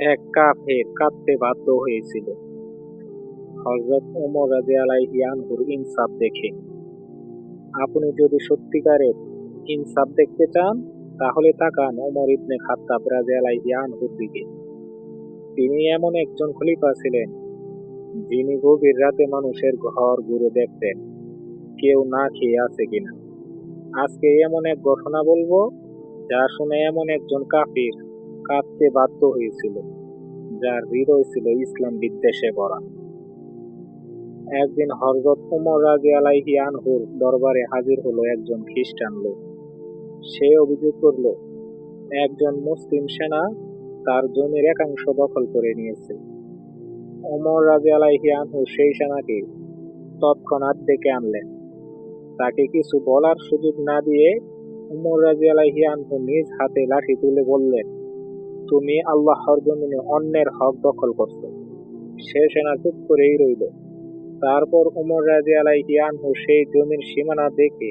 এক কাফের কাঁদতে বাধ্য হয়েছিল। হজরত ওমর রাজি আলাইহি আনহুর ইনসাফ দেখে। আপনি যদি সত্যিকারের ইনসাফ দেখতে চান, তাহলে তাকান ওমর ইবনে খাত্তাব রাজি আলাইহি আনহুর দিকে। তিনি এমন একজন খলিফা ছিলেন, যিনি গভীর রাতে মানুষের ঘর ঘুরে দেখতেন, কেউ না খেয়ে আছে কিনা। আজকে এমন এক ঘটনা বলব, যা শুনে এমন একজন কাফির কাঁদতে বাধ্য হয়েছিল, যার হৃদয় ছিল ইসলাম বিদ্বেষে ভরা। একদিন হযরত উমর রাজি আলাইহি আনহুর দরবারে হাজির হলো একজন খ্রিস্টান লোক। সে অভিযোগ করল, একজন মুসলিম সেনা তার জমির একাংশ দখল করে নিয়েছে। ওমর রাজি আলাইহি আনহু সেই সেনাকে তৎক্ষণাৎ ডেকে আনলেন। তাকে কিছু বলার সুযোগ না দিয়ে উমর রাজি আলাইহি আনহু নিজ হাতে লাঠি তুলে বললেন তুমি আল্লাহর জমিনে অন্যের হক দখল করছ। সে সেনা চুপ করেই রইল। তারপর উমর রাজি আনহু সেই জমির সীমানা দেখে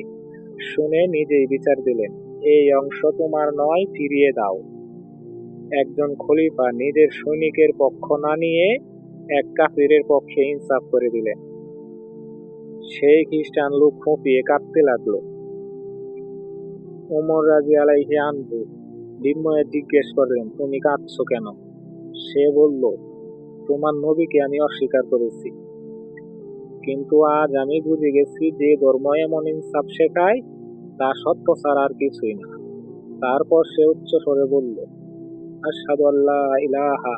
শুনে নিজেই বিচার দিলেন, এই অংশ তোমার নয়, ফিরিয়ে দাও। একজন খলিফা নিজের সৈনিকের পক্ষ না নিয়ে এক কাফিরের পক্ষে ইনসাফ করে দিলেন। সেই খ্রিস্টান লোক ফুঁপিয়ে কাঁদতে লাগল। উমর রাজি আলাইহি আনহু বিস্ময়ে জিজ্ঞেস করলেন, তুমি কাঁদছো কেন? সে বলল, তোমার নবীকে আমি অস্বীকার করেছি। কিন্তু আজ আমি বুঝে গেছি যে ধর্ম এমন ইনসাফ শেখায়, তা সত্য ছাড়া আর কিছুই না। তারপর সে উচ্চ স্বরে বলল, আশহাদু আল্লা ইলাহা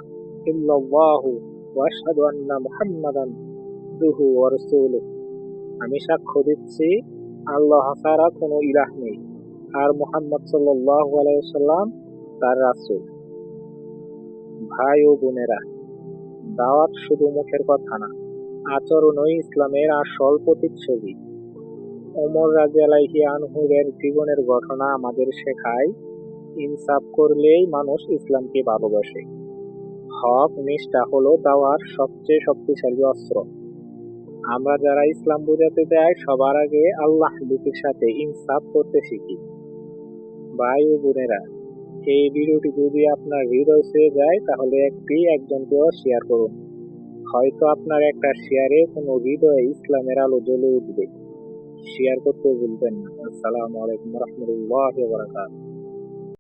ইল্লাল্লাহু ওয়া আশহাদু আন্না মুহাম্মাদান আবদুহু ওয়া রাসূলুহু। আমি সাক্ষ্য দিচ্ছি, আল্লাহ ছাড়া কোনো ইলাহ নেই। আর মোহাম্মদ সাল্লাম তার রাসূল। ভাই ও বোনেরা, দাওয়াত শুধু মুখের কথা না, আচরণই ইসলামের আসল প্রতিচ্ছবি। ওমর রাজি আলাইহি আনহুরের জীবনের ঘটনা আমাদের শেখায়, ইনসাফ করলেই মানুষ ইসলামকে ভালোবাসে। হক, নিষ্ঠা হলো দাওয়ার সবচেয়ে শক্তিশালী অস্ত্র। আমরা যারা ইসলাম বোঝাতে দেয় সবার আগে আল্লাহ দুটির সাথে ইনসাফ করতে শিখি। ভাই ও বোনেরা, এই ভিডিওটি যদি আপনার হৃদয় ছুঁয়ে যায়, তাহলে একটি একজনকেও শেয়ার করুন। হয়তো আপনার একটা শেয়ারে কোনো হৃদয়ে ইসলামের আলো জ্বলে উঠবে। শেয়ার করতে ভুলবেন না। আসসালামু আলাইকুম রহমতুল্লাহ বারাকাতুহু।